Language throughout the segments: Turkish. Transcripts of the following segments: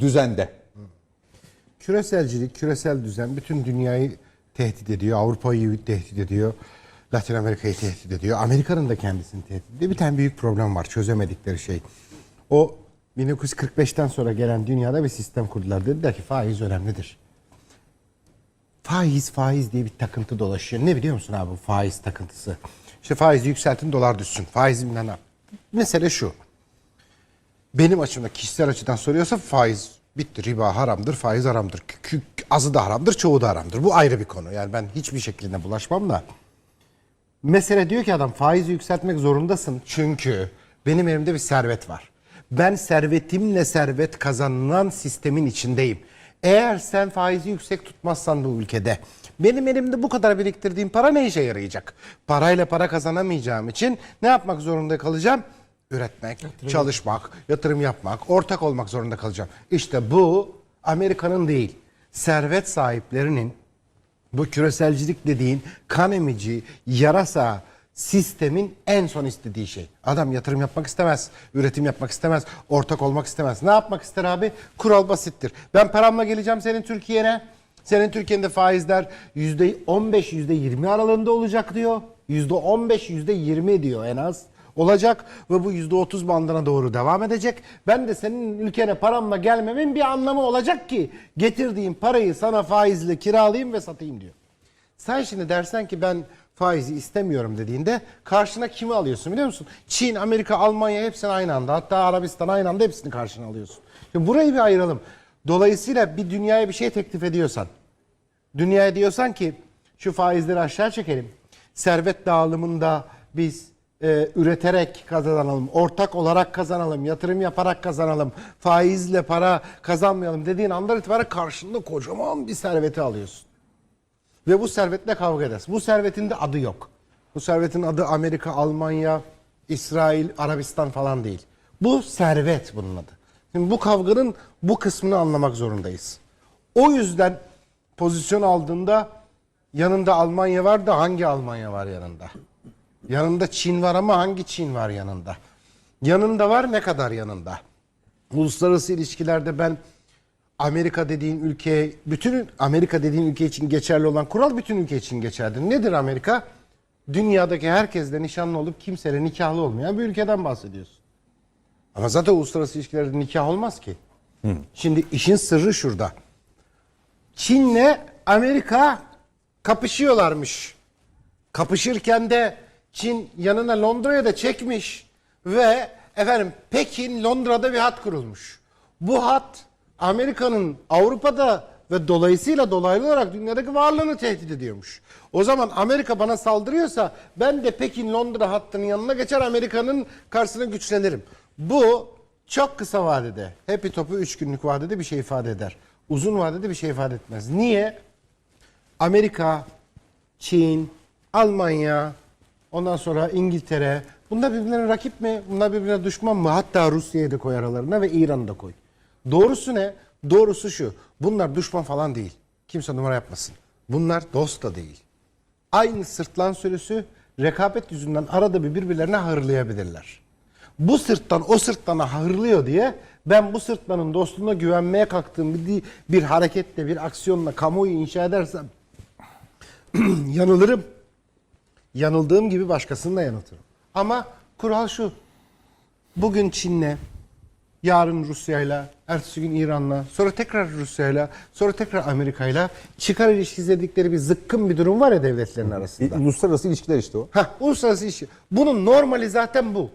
düzende. Küreselcilik, küresel düzen bütün dünyayı tehdit ediyor. Avrupa'yı tehdit ediyor. Latin Amerika'yı tehdit ediyor. Amerika'nın da kendisini tehdit ediyor. Bir tane büyük problem var. Çözemedikleri şey. O 1945'ten sonra gelen dünyada bir sistem kurdular. Dediler ki faiz önemlidir. Faiz faiz diye bir takıntı dolaşıyor. Ne biliyor musun abi bu faiz takıntısı? İşte faizi yükseltin dolar düşsün. Faiz bilmem ne. Mesele şu. Benim açımda kişisel açıdan soruyorsa faiz bitti. Riba haramdır, faiz haramdır. Azı da haramdır, çoğu da haramdır. Bu ayrı bir konu. Yani ben hiçbir şekilde bulaşmam da. Mesele diyor ki adam faizi yükseltmek zorundasın. Çünkü benim elimde bir servet var. Ben servetimle servet kazanılan sistemin içindeyim. Eğer sen faizi yüksek tutmazsan bu ülkede benim elimde bu kadar biriktirdiğim para ne işe yarayacak? Parayla para kazanamayacağım için ne yapmak zorunda kalacağım? Üretmek, çalışmak, yatırım yapmak, ortak olmak zorunda kalacağım. İşte bu Amerika'nın değil, servet sahiplerinin bu küreselcilik dediğin kan emici, yarasa sistemin en son istediği şey. Adam yatırım yapmak istemez, üretim yapmak istemez, ortak olmak istemez. Ne yapmak ister abi? Kural basittir. Ben paramla geleceğim senin Türkiye'ne. Senin Türkiye'de faizler %15, %20 aralığında olacak diyor. %15, %20 diyor en az olacak ve bu %30 bandına doğru devam edecek. Ben de senin ülkene paramla gelmemin bir anlamı olacak ki getirdiğim parayı sana faizle kiralayayım ve satayım diyor. Sen şimdi dersen ki ben faizi istemiyorum dediğinde karşına kimi alıyorsun biliyor musun? Çin, Amerika, Almanya hepsini aynı anda hatta Arabistan aynı anda hepsini karşına alıyorsun. Şimdi burayı bir ayıralım. Dolayısıyla bir dünyaya bir şey teklif ediyorsan Dünyaya diyorsan ki şu faizleri aşağı çekelim. Servet dağılımında biz e, üreterek kazanalım, ortak olarak kazanalım, yatırım yaparak kazanalım, faizle para kazanmayalım dediğin andan itibaren karşında kocaman bir serveti alıyorsun. Ve bu servetle kavga edersin. Bu servetin de adı yok. Bu servetin adı Amerika, Almanya, İsrail, Arabistan falan değil. Bu servet bunun adı. Şimdi bu kavganın bu kısmını anlamak zorundayız. O yüzden pozisyon aldığında yanında Almanya var da hangi Almanya var yanında? Yanında Çin var ama hangi Çin var yanında? Yanında var ne kadar yanında? Uluslararası ilişkilerde ben Amerika dediğin ülke, bütün Amerika dediğin ülke için geçerli olan kural bütün ülke için geçerli. Nedir Amerika? Dünyadaki herkesle nişanlı olup kimseyle nikahlı olmayan bir ülkeden bahsediyorsun. Ama zaten uluslararası ilişkilerde nikah olmaz ki. Şimdi işin sırrı şurada. Çin'le Amerika kapışıyorlarmış. Kapışırken de Çin yanına Londra'ya da çekmiş ve efendim Pekin Londra'da bir hat kurulmuş. Bu hat Amerika'nın Avrupa'da ve dolayısıyla dolaylı olarak dünyadaki varlığını tehdit ediyormuş. O zaman Amerika bana saldırıyorsa ben de Pekin Londra hattının yanına geçer Amerika'nın karşısına güçlenirim. Bu çok kısa vadede, hepi topu 3 günlük vadede bir şey ifade eder. Uzun vadede bir şey ifade etmez. Niye? Amerika, Çin, Almanya, ondan sonra İngiltere. Bunlar birbirlerine rakip mi? Bunlar birbirine düşman mı? Hatta Rusya'yı da koy aralarına ve İran'ı da koy. Doğrusu ne? Doğrusu şu. Bunlar düşman falan değil. Kimse numara yapmasın. Bunlar dost da değil. Aynı sırtlan sürüsü rekabet yüzünden arada bir birbirlerine hırlayabilirler. Bu sırttan o sırtlana hırlıyor diye ben bu sırtlanın dostluğuna güvenmeye kalktığım bir, bir hareketle, bir aksiyonla kamuoyu inşa edersem yanılırım. Yanıldığım gibi başkasını da yanıltırım. Ama kural şu. Bugün Çin'le, yarın Rusya'yla, ertesi gün İran'la, sonra tekrar Rusya'yla, sonra tekrar Amerika'yla çıkar ilişkisi dedikleri bir zıkkın bir durum var ya devletlerin arasında. Uluslararası ilişkiler işte o. Heh, uluslararası ilişki. Bunun normali zaten bu.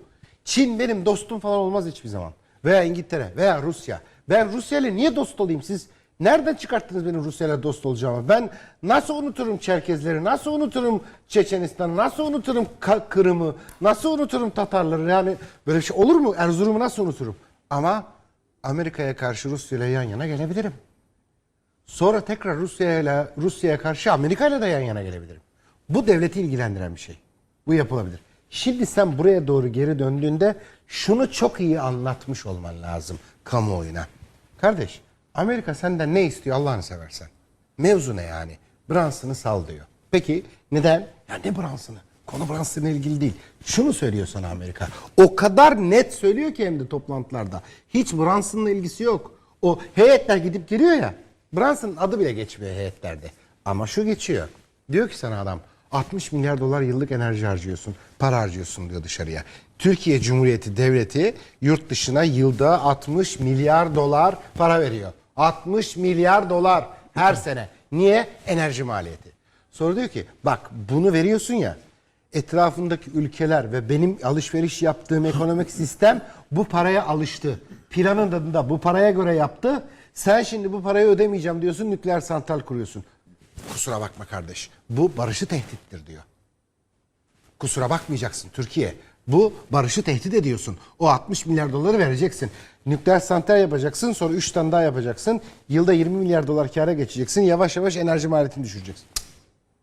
Çin benim dostum falan olmaz hiçbir zaman. Veya İngiltere veya Rusya. Ben Rusya ile niye dost olayım? Siz nereden çıkarttınız benim Rusya ile dost olacağımı? Ben nasıl unuturum Çerkezleri? Nasıl unuturum Çeçenistan'ı? Nasıl unuturum Kırım'ı? Nasıl unuturum Tatarları? Yani böyle bir şey olur mu? Erzurum'u nasıl unuturum? Ama Amerika'ya karşı Rusya ile yan yana gelebilirim. Sonra tekrar Rusya ile Rusya'ya karşı Amerika ile de yan yana gelebilirim. Bu devleti ilgilendiren bir şey. Bu yapılabilir. Şimdi sen buraya doğru geri döndüğünde şunu çok iyi anlatmış olman lazım kamuoyuna. Kardeş Amerika senden ne istiyor Allah'ını seversen? Mevzu ne yani? Brunson'ı sal diyor. Peki neden? Ya ne Brunson'ı? Konu Brunson'la ilgili değil. Şunu söylüyor sana Amerika. O kadar net söylüyor ki hem de toplantılarda. Hiç Brunson'la ilgisi yok. O heyetler gidip geliyor ya. Brunson'ın adı bile geçmiyor heyetlerde. Ama şu geçiyor. Diyor ki sana adam 60 milyar dolar yıllık enerji harcıyorsun. Para harcıyorsun diyor dışarıya. Türkiye Cumhuriyeti Devleti yurt dışına yılda 60 milyar dolar para veriyor. 60 milyar dolar her sene. Niye? Enerji maliyeti. Sonra diyor ki bak bunu veriyorsun ya etrafındaki ülkeler ve benim alışveriş yaptığım ekonomik sistem bu paraya alıştı. Planın da bu paraya göre yaptı. Sen şimdi bu parayı ödemeyeceğim diyorsun nükleer santral kuruyorsun. Kusura bakma kardeş. Bu barışı tehdittir diyor. Kusura bakmayacaksın Türkiye. Bu barışı tehdit ediyorsun. O 60 milyar doları vereceksin. Nükleer santral yapacaksın sonra 3 tane daha yapacaksın. Yılda 20 milyar dolar kâra geçeceksin. Yavaş yavaş enerji maliyetini düşüreceksin.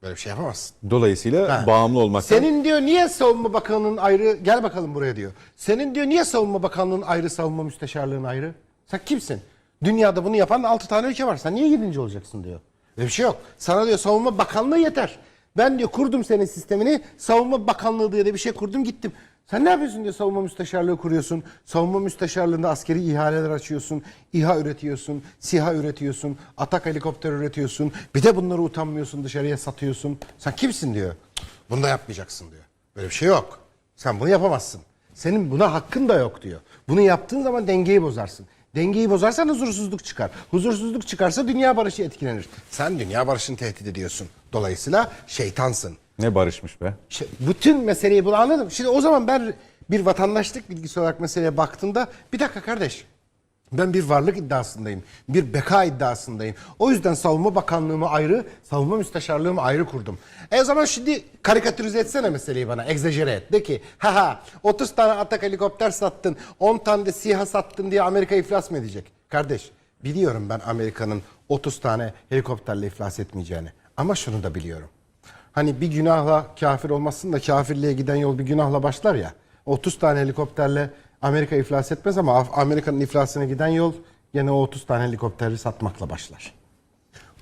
Böyle bir şey yapamazsın. Dolayısıyla Ha. bağımlı olmaktan Senin diyor niye savunma bakanlığının ayrı gel bakalım buraya diyor. Senin diyor niye savunma bakanlığının ayrı savunma müsteşarlığın ayrı? Sen kimsin? Dünyada bunu yapan 6 tane ülke var. Sen niye 7. olacaksın diyor. Öyle bir şey yok. Sana diyor savunma bakanlığı yeter. Ben diyor kurdum senin sistemini. Savunma bakanlığı diye de bir şey kurdum gittim. Sen ne yapıyorsun diyor savunma müsteşarlığı kuruyorsun. Savunma müsteşarlığında askeri ihaleler açıyorsun. İHA üretiyorsun. SİHA üretiyorsun. Atak helikopter üretiyorsun. Bir de bunları utanmıyorsun dışarıya satıyorsun. Sen kimsin diyor. Bunu da yapmayacaksın diyor. Böyle bir şey yok. Sen bunu yapamazsın. Senin buna hakkın da yok diyor. Bunu yaptığın zaman dengeyi bozarsın. Dengeyi bozarsan huzursuzluk çıkar. Huzursuzluk çıkarsa dünya barışı etkilenir. Sen dünya barışını tehdit ediyorsun. Dolayısıyla şeytansın. Ne barışmış be. Şey, bütün meseleyi bunu anladım. Şimdi o zaman ben bir vatandaşlık bilgisi olarak meseleye baktığımda bir dakika kardeş. Ben bir varlık iddiasındayım. Bir beka iddiasındayım. O yüzden savunma bakanlığımı ayrı, savunma müsteşarlığımı ayrı kurdum. E o zaman şimdi karikatürize etsene meseleyi bana. Egzajere et. De ki ha ha 30 tane atak helikopter sattın, 10 tane de SİHA sattın diye Amerika iflas mı edecek? Kardeş biliyorum ben Amerika'nın 30 tane helikopterle iflas etmeyeceğini. Ama şunu da biliyorum. Hani bir günahla kafir olmasın da kafirliğe giden yol bir günahla başlar ya. 30 tane helikopterle Amerika iflas etmez ama Amerika'nın iflasına giden yol gene o 30 tane helikopteri satmakla başlar.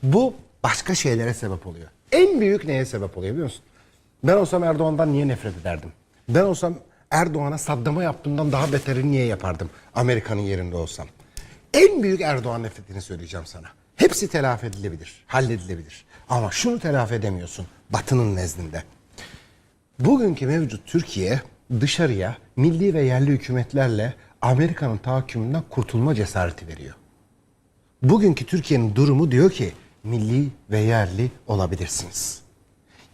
Bu başka şeylere sebep oluyor. En büyük neye sebep oluyor biliyor musun? Ben olsam Erdoğan'dan niye nefret ederdim? Ben olsam Erdoğan'a Saddam'a yaptığımdan daha beterini niye yapardım Amerika'nın yerinde olsam? En büyük Erdoğan nefretini söyleyeceğim sana. Hepsi telafi edilebilir, halledilebilir. Ama şunu telafi edemiyorsun Batı'nın nezdinde. Bugünkü mevcut Türkiye dışarıya milli ve yerli hükümetlerle Amerika'nın tahakkümünden kurtulma cesareti veriyor. Bugünkü Türkiye'nin durumu diyor ki milli ve yerli olabilirsiniz.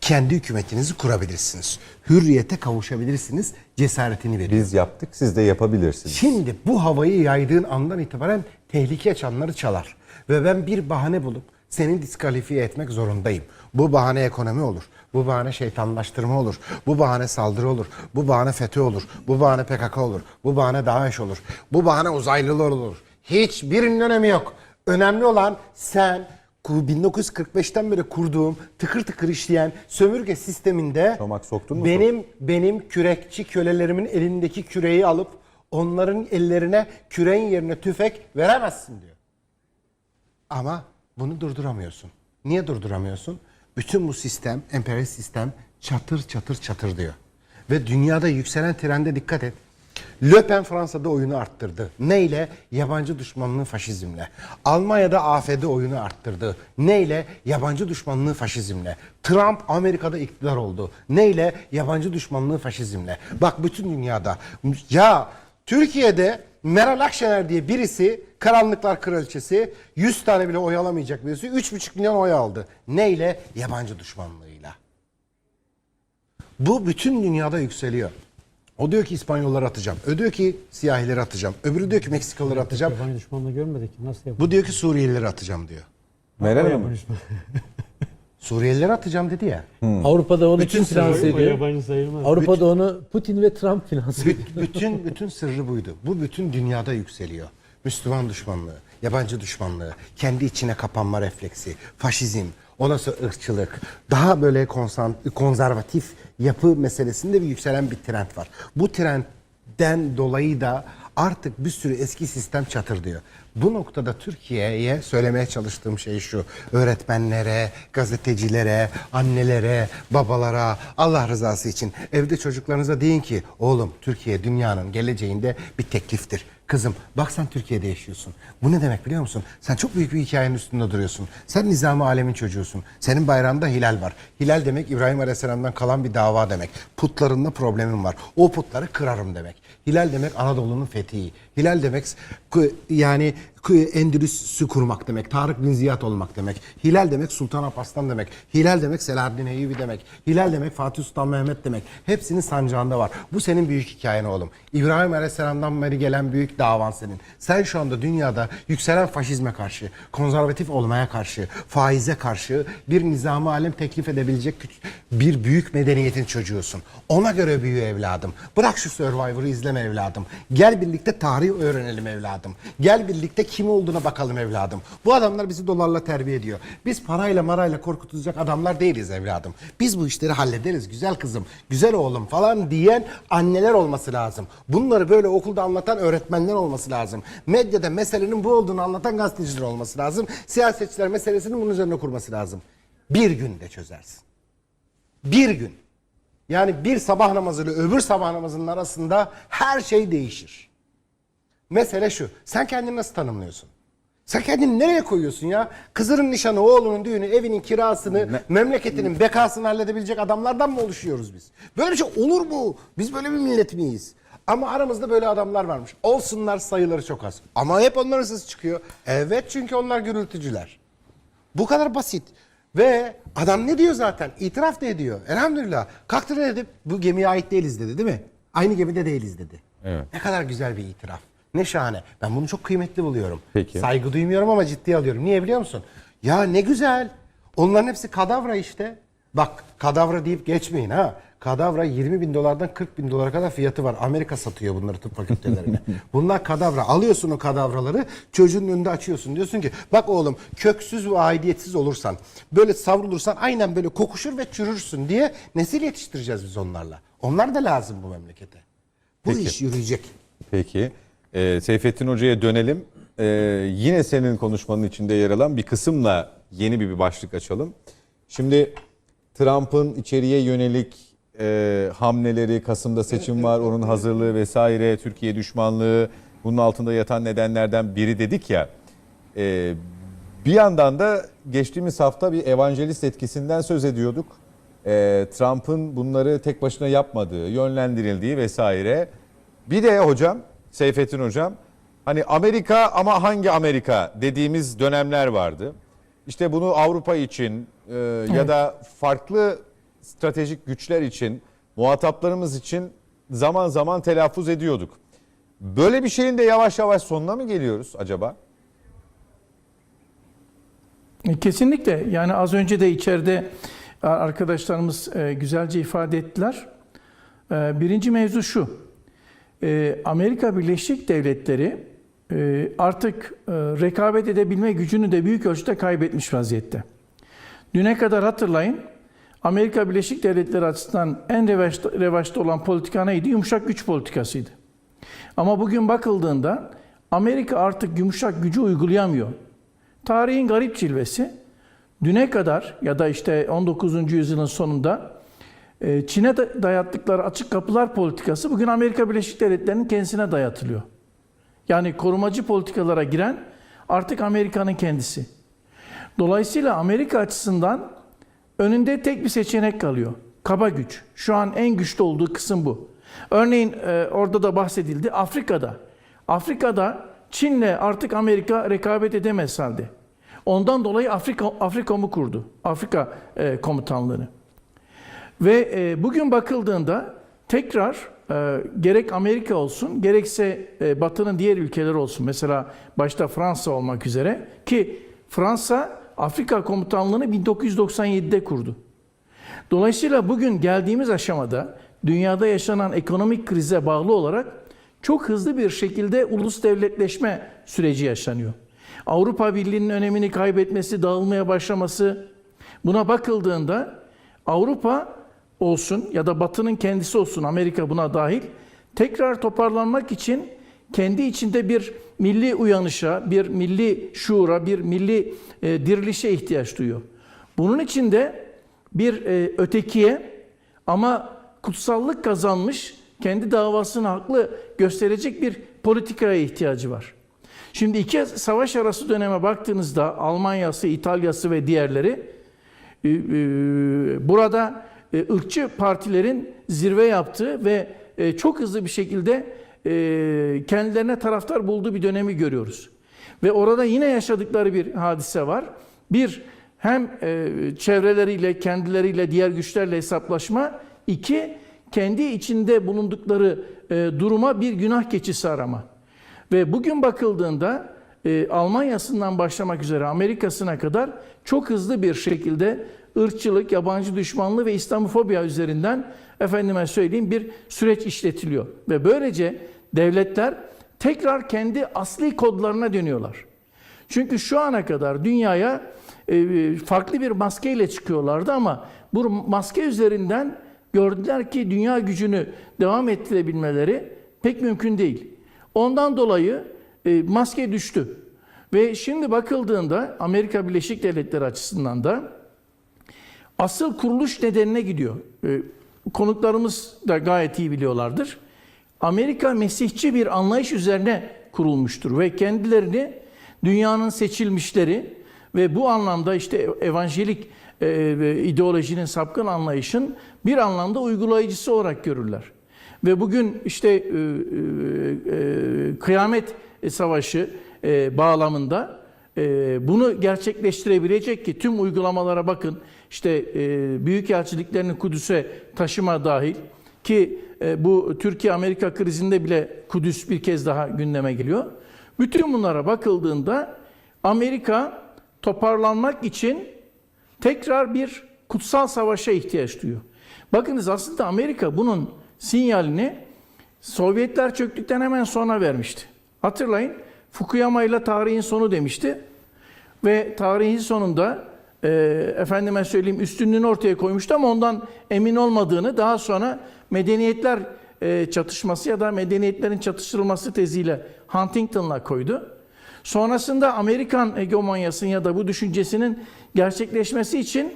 Kendi hükümetinizi kurabilirsiniz. Hürriyete kavuşabilirsiniz. Cesaretini veriyor. Biz yaptık siz de yapabilirsiniz. Şimdi bu havayı yaydığın andan itibaren tehlike çanları çalar. Ve ben bir bahane bulup seni diskalifiye etmek zorundayım. Bu bahane ekonomi olur. Bu bahane şeytanlaştırma olur. Bu bahane saldırı olur. Bu bahane FETÖ olur. Bu bahane PKK olur. Bu bahane DAEŞ olur. Bu bahane uzaylılar olur. Hiçbirinin önemi yok. Önemli olan sen ku- 1945'ten beri kurduğum tıkır tıkır işleyen sömürge sisteminde Çomak soktun mu? benim benim kürekçi kölelerimin elindeki küreği alıp onların ellerine küreğin yerine tüfek veremezsin diyor. Ama bunu durduramıyorsun. Niye durduramıyorsun? Bütün bu sistem, emperyalist sistem çatır çatır çatır diyor. Ve dünyada yükselen trende dikkat et. Le Pen Fransa'da oyunu arttırdı. Neyle? Yabancı düşmanlığı faşizmle. Almanya'da AFD oyunu arttırdı. Neyle? Yabancı düşmanlığı faşizmle. Trump Amerika'da iktidar oldu. Neyle? Yabancı düşmanlığı faşizmle. Bak bütün dünyada. Ya Türkiye'de Meral Akşener diye birisi Karanlıklar Kraliçesi 100 tane bile oy alamayacak birisi 3,5 milyon oy aldı. Neyle? Yabancı düşmanlığıyla. Bu bütün dünyada yükseliyor. O diyor ki İspanyolları atacağım. O diyor ki siyahileri atacağım. Öbürü diyor ki Meksikalıları atacağım. Yabancı düşmanlığı görmedik. Nasıl yapalım? Bu diyor ki Suriyelileri atacağım diyor. Meral düşman. Suriyelileri atacağım dedi ya. Avrupa'da onu Bütün kim finanse ediyor? Avrupa'da onu Putin ve Trump finanse ediyor. Büt- bütün bütün sırrı buydu. Bu bütün dünyada yükseliyor. Müslüman düşmanlığı, yabancı düşmanlığı, kendi içine kapanma refleksi, faşizm, ondan sonra ırkçılık, daha böyle konservatif yapı meselesinde bir yükselen bir trend var. Bu trendden dolayı da artık bir sürü eski sistem çatır diyor. Bu noktada Türkiye'ye söylemeye çalıştığım şey şu. Öğretmenlere, gazetecilere, annelere, babalara Allah rızası için evde çocuklarınıza deyin ki oğlum Türkiye dünyanın geleceğinde bir tekliftir. Kızım bak sen Türkiye'de yaşıyorsun. Bu ne demek biliyor musun? Sen çok büyük bir hikayenin üstünde duruyorsun. Sen nizam alemin çocuğusun. Senin bayrağında hilal var. Hilal demek İbrahim Aleyhisselam'dan kalan bir dava demek. Putlarında problemim var. O putları kırarım demek. Hilal demek Anadolu'nun fethi. Hilal demek yani Endülüs'ü kurmak demek. Tarık bin Ziyad olmak demek. Hilal demek Sultan Alparslan demek. Hilal demek Selahaddin Eyyubi demek. Hilal demek Fatih Sultan Mehmet demek. Hepsinin sancağında var. Bu senin büyük hikayen oğlum. İbrahim Aleyhisselam'dan beri gelen büyük davan senin. Sen şu anda dünyada yükselen faşizme karşı, konservatif olmaya karşı, faize karşı bir nizamı alem teklif edebilecek bir büyük medeniyetin çocuğusun. Ona göre büyü evladım. Bırak şu Survivor'ı izleme evladım. Gel birlikte tarih öğrenelim evladım. Gel birlikte kim olduğuna bakalım evladım. Bu adamlar bizi dolarla terbiye ediyor. Biz parayla marayla korkutulacak adamlar değiliz evladım. Biz bu işleri hallederiz güzel kızım, güzel oğlum falan diyen anneler olması lazım. Bunları böyle okulda anlatan öğretmenler olması lazım. Medyada meselenin bu olduğunu anlatan gazeteciler olması lazım. Siyasetçiler meselesini bunun üzerine kurması lazım. Bir günde çözersin. Bir gün. Yani bir sabah namazıyla öbür sabah namazının arasında her şey değişir. Mesele şu. Sen kendini nasıl tanımlıyorsun? Sen kendini nereye koyuyorsun ya? Kızının nişanı, oğlunun düğünü, evinin kirasını, memleketinin bekasını halledebilecek adamlardan mı oluşuyoruz biz? Böyle bir şey olur mu? Biz böyle bir millet miyiz? Ama aramızda böyle adamlar varmış. Olsunlar sayıları çok az. Ama hep onların sesi çıkıyor. Evet çünkü onlar gürültücüler. Bu kadar basit. Ve adam ne diyor zaten? İtiraf da ediyor. Elhamdülillah. Kalktı ne dedi? Bu gemiye ait değiliz dedi değil mi? Aynı gemide değiliz dedi. Evet. Ne kadar güzel bir itiraf. Ne şahane. Ben bunu çok kıymetli buluyorum. Peki. Saygı duymuyorum ama ciddiye alıyorum. Niye biliyor musun? Ya ne güzel. Onların hepsi kadavra işte. Bak kadavra deyip geçmeyin ha. Kadavra 20 bin dolardan 40 bin dolara kadar fiyatı var. Amerika satıyor bunları tıp fakültelerine. Bunlar kadavra. Alıyorsun o kadavraları çocuğun önünde açıyorsun. Diyorsun ki bak oğlum köksüz ve aidiyetsiz olursan böyle savrulursan aynen böyle kokuşur ve çürürsün diye nesil yetiştireceğiz biz onlarla. Onlar da lazım bu memlekete. Bu Peki. iş yürüyecek. Peki. Ee, Seyfettin Hoca'ya dönelim. Ee, yine senin konuşmanın içinde yer alan bir kısımla yeni bir, bir başlık açalım. Şimdi Trump'ın içeriye yönelik e, hamleleri, Kasım'da seçim var, onun hazırlığı vesaire, Türkiye düşmanlığı, bunun altında yatan nedenlerden biri dedik ya. e, bir yandan da geçtiğimiz hafta bir evangelist etkisinden söz ediyorduk. E, Trump'ın bunları tek başına yapmadığı, yönlendirildiği vesaire. Bir de hocam, Seyfettin hocam, hani Amerika ama hangi Amerika dediğimiz dönemler vardı. İşte bunu Avrupa için e, ya da farklı stratejik güçler için, muhataplarımız için zaman zaman telaffuz ediyorduk. Böyle bir şeyin de yavaş yavaş sonuna mı geliyoruz acaba? E, Kesinlikle yani az önce de içeride arkadaşlarımız e, güzelce ifade ettiler. E, Birinci mevzu şu. E, Amerika Birleşik Devletleri e, artık e, rekabet edebilme gücünü de büyük ölçüde kaybetmiş vaziyette. Düne kadar hatırlayın Amerika Birleşik Devletleri açısından en revaçta, revaçta olan politika neydi? Yumuşak güç politikasıydı. Ama bugün bakıldığında Amerika artık yumuşak gücü uygulayamıyor. Tarihin garip cilvesi düne kadar ya da işte 19. yüzyılın sonunda Çin'e da- dayattıkları açık kapılar politikası bugün Amerika Birleşik Devletleri'nin kendisine dayatılıyor. Yani korumacı politikalara giren artık Amerika'nın kendisi. Dolayısıyla Amerika açısından önünde tek bir seçenek kalıyor. Kaba güç. Şu an en güçlü olduğu kısım bu. Örneğin e, orada da bahsedildi Afrika'da. Afrika'da Çin'le artık Amerika rekabet edemez halde. Ondan dolayı Afrika Afrikom'u kurdu. Afrika e, komutanlığını. Ve e, bugün bakıldığında tekrar e, gerek Amerika olsun gerekse e, Batı'nın diğer ülkeleri olsun mesela başta Fransa olmak üzere ki Fransa Afrika komutanlığını 1997'de kurdu. Dolayısıyla bugün geldiğimiz aşamada dünyada yaşanan ekonomik krize bağlı olarak çok hızlı bir şekilde ulus devletleşme süreci yaşanıyor. Avrupa Birliği'nin önemini kaybetmesi, dağılmaya başlaması buna bakıldığında Avrupa olsun ya da Batı'nın kendisi olsun Amerika buna dahil tekrar toparlanmak için kendi içinde bir milli uyanışa, bir milli şuura, bir milli e, dirilişe ihtiyaç duyuyor. Bunun için de bir e, ötekiye ama kutsallık kazanmış, kendi davasını haklı gösterecek bir politikaya ihtiyacı var. Şimdi iki savaş arası döneme baktığınızda Almanya'sı, İtalya'sı ve diğerleri e, e, burada ırkçı partilerin zirve yaptığı ve e, çok hızlı bir şekilde e, kendilerine taraftar bulduğu bir dönemi görüyoruz. Ve orada yine yaşadıkları bir hadise var. Bir, hem e, çevreleriyle, kendileriyle, diğer güçlerle hesaplaşma. iki kendi içinde bulundukları e, duruma bir günah keçisi arama. Ve bugün bakıldığında e, Almanya'sından başlamak üzere Amerika'sına kadar çok hızlı bir şekilde ırkçılık, yabancı düşmanlığı ve İslamofobya üzerinden efendime söyleyeyim bir süreç işletiliyor. Ve böylece devletler tekrar kendi asli kodlarına dönüyorlar. Çünkü şu ana kadar dünyaya e, farklı bir maskeyle çıkıyorlardı ama bu maske üzerinden gördüler ki dünya gücünü devam ettirebilmeleri pek mümkün değil. Ondan dolayı e, maske düştü. Ve şimdi bakıldığında Amerika Birleşik Devletleri açısından da asıl kuruluş nedenine gidiyor. E, konuklarımız da gayet iyi biliyorlardır. Amerika Mesihçi bir anlayış üzerine kurulmuştur ve kendilerini dünyanın seçilmişleri ve bu anlamda işte evanjelik e, ideolojinin sapkın anlayışın bir anlamda uygulayıcısı olarak görürler. Ve bugün işte e, e, e, kıyamet savaşı e, bağlamında e, bunu gerçekleştirebilecek ki tüm uygulamalara bakın. İşte e, büyükelçiliklerini Kudüs'e taşıma dahil ki e, bu Türkiye-Amerika krizinde bile Kudüs bir kez daha gündeme geliyor. Bütün bunlara bakıldığında Amerika toparlanmak için tekrar bir kutsal savaşa ihtiyaç duyuyor. Bakınız aslında Amerika bunun sinyalini Sovyetler çöktükten hemen sonra vermişti. Hatırlayın Fukuyama ile tarihin sonu demişti. Ve tarihin sonunda e, efendime söyleyeyim üstünlüğünü ortaya koymuştu ama ondan emin olmadığını daha sonra medeniyetler e, çatışması ya da medeniyetlerin çatıştırılması teziyle Huntington'la koydu. Sonrasında Amerikan hegemonyasının ya da bu düşüncesinin gerçekleşmesi için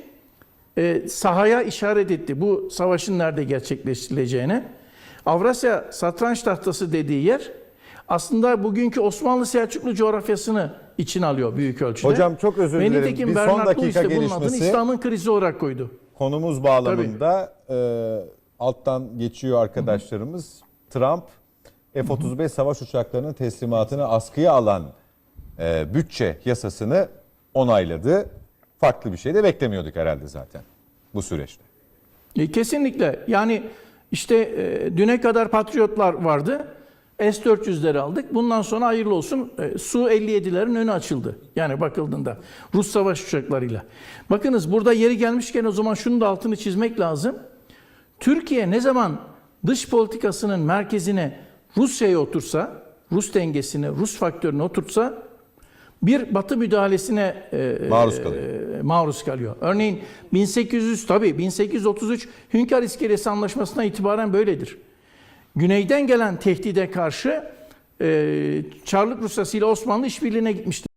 e, sahaya işaret etti. Bu savaşın nerede gerçekleştirileceğine. Avrasya satranç tahtası dediği yer aslında bugünkü Osmanlı Selçuklu coğrafyasını için alıyor büyük ölçüde. Hocam çok özür Ve dilerim. nitekim Bir son dakika Lewis de bunun adını gelişmesi. İslam'ın krizi olarak koydu. konumuz bağlamında e, alttan geçiyor arkadaşlarımız. Trump F-35 savaş uçaklarının teslimatını askıya alan e, bütçe yasasını onayladı. Farklı bir şey de beklemiyorduk herhalde zaten bu süreçte. E, kesinlikle. Yani işte e, düne kadar Patriotlar vardı. S-400'leri aldık. Bundan sonra hayırlı olsun e, Su-57'lerin önü açıldı. Yani bakıldığında Rus savaş uçaklarıyla. Bakınız burada yeri gelmişken o zaman şunu da altını çizmek lazım. Türkiye ne zaman dış politikasının merkezine Rusya'ya otursa, Rus dengesine, Rus faktörüne otursa bir Batı müdahalesine e, Maruz kalıyor. e, maruz kalıyor. Örneğin 1800 tabii 1833 Hünkar İskelesi Anlaşması'na itibaren böyledir. Güneyden gelen tehdide karşı e, Çarlık Rusyası ile Osmanlı işbirliğine gitmiştir.